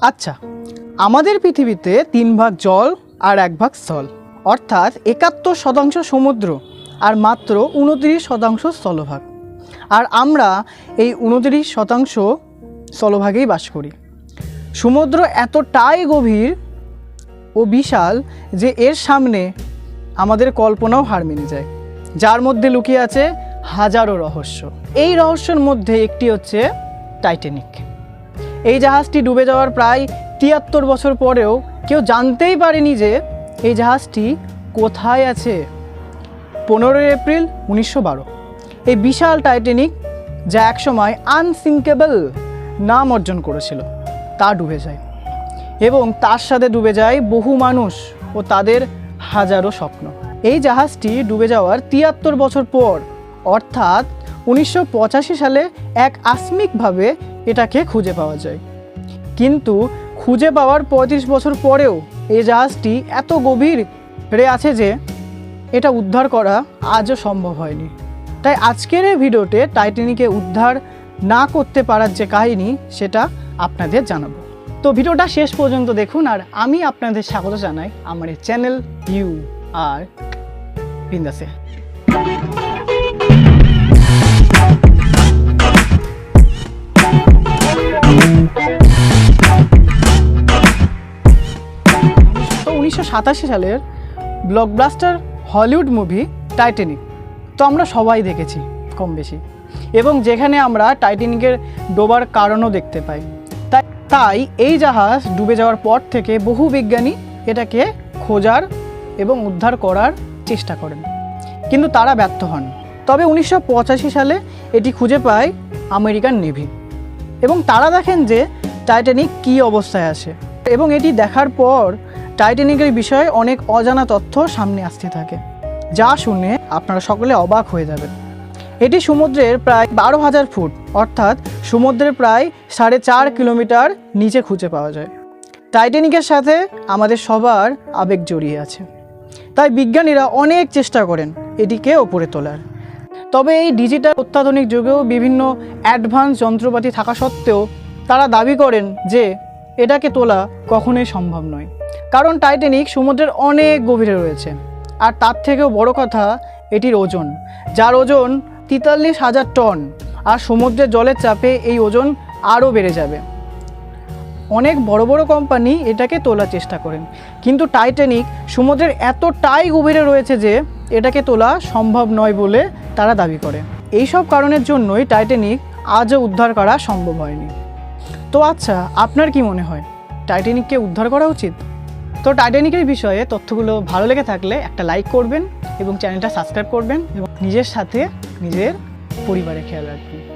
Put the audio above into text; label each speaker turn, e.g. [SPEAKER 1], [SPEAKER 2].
[SPEAKER 1] আচ্ছা আমাদের পৃথিবীতে তিন ভাগ জল আর এক ভাগ স্থল। অর্থাৎ একাত্তর শতাংশ সমুদ্র আর মাত্র উনত্রিশ শতাংশ স্থলভাগ। আর আমরা এই উনত্রিশ শতাংশ স্থলভাগেই বাস করি। সমুদ্র এতটাই গভীর ও বিশাল যে এর সামনে আমাদের কল্পনাও হার মেনে যায়। যার মধ্যে লুকিয়ে আছে হাজারো রহস্য। এই রহস্যের মধ্যে একটি হচ্ছে টাইটানিক এই জাহাজটি ডুবে যাওয়ার প্রায় তিয়াত্তর বছর পরেও কেউ জানতেই পারেনি যে এই জাহাজটি কোথায় আছে। পনেরোই এপ্রিল উনিশশো বারো। এই বিশাল টাইটানিক যা একসময় আনসিঙ্কেবল নাম অর্জন করেছিল, তা ডুবে যায় এবং তার সাথে ডুবে যায় বহু মানুষ ও তাদের হাজারো স্বপ্ন। এই জাহাজটি ডুবে যাওয়ার তিয়াত্তর বছর পর, অর্থাৎ উনিশশো পঁচাশি সালে এক আকস্মিকভাবে এটাকে খুঁজে পাওয়া যায়। কিন্তু খুঁজে পাওয়ার পঁয়ত্রিশ বছর পরেও এই জাহাজটি এত গভীর রে আছে যে এটা উদ্ধার করা আজও সম্ভব হয়নি। তাই আজকের এই ভিডিওতে টাইটানিকে উদ্ধার না করতে পারার যে কাহিনী, সেটা আপনাদের জানাব। তো ভিডিওটা শেষ পর্যন্ত দেখুন আর আমি আপনাদের স্বাগত জানাই আমার এই চ্যানেল ইউ আর বিন্দাসে। উনিশশো সাতাশি সালের ব্লকবাস্টার হলিউড মুভি টাইটানিক তো আমরা সবাই দেখেছি কম বেশি। এবং যেখানে আমরা টাইটানিকের ডোবার কারণও দেখতে পাই। তাই তাই এই জাহাজ ডুবে যাওয়ার পর থেকে বহু বিজ্ঞানী এটাকে খোঁজার এবং উদ্ধার করার চেষ্টা করেন। কিন্তু তারা ব্যর্থ হন। তবে উনিশশো পঁচাশি সালে এটি খুঁজে পায় আমেরিকান নেভি। এবং তারা দেখেন যে টাইটানিক কী অবস্থায় আছে। এবং এটি দেখার পর টাইটানিকের বিষয়ে অনেক অজানা তথ্য সামনে আসতে থাকে, যা শুনে আপনারা সকলে অবাক হয়ে যাবেন। এটি সমুদ্রের প্রায় বারো হাজার ফুট, অর্থাৎ সমুদ্রের প্রায় সাড়ে চার কিলোমিটার নিচে খুঁজে পাওয়া যায়। টাইটানিকের সাথে আমাদের সবার আবেগ জড়িয়ে আছে। তাই বিজ্ঞানীরা অনেক চেষ্টা করেন এটিকে ওপরে তোলার। তবে এই ডিজিটাল অত্যাধুনিক যুগেও বিভিন্ন অ্যাডভান্স যন্ত্রপাতি থাকা সত্ত্বেও তারা দাবি করেন যে এটাকে তোলা কখনোই সম্ভব নয়। কারণ টাইটানিক সমুদ্রের অনেক গভীরে রয়েছে। আর তার থেকেও বড় কথা এটির ওজন যার ওজন তেতাল্লিশ হাজার টন আর সমুদ্রের জলের চাপে এই ওজন আরও বেড়ে যাবে। অনেক বড় বড় কোম্পানি এটাকে তোলার চেষ্টা করেন। কিন্তু টাইটানিক সমুদ্রের এতটাই গভীরে রয়েছে যে এটাকে তোলা সম্ভব নয় বলে তারা দাবি করে। এই সব কারণের জন্যই টাইটানিক আজও উদ্ধার করা সম্ভব হয়নি। তো আচ্ছা আপনার কি মনে হয় টাইটানিককে উদ্ধার করা উচিত? তো টাইটানিকের বিষয়ে তথ্যগুলো ভালো লেগে থাকলে একটা লাইক করবেন এবং চ্যানেলটা সাবস্ক্রাইব করবেন এবং নিজের সাথে নিজের পরিবারের খেয়াল রাখবেন।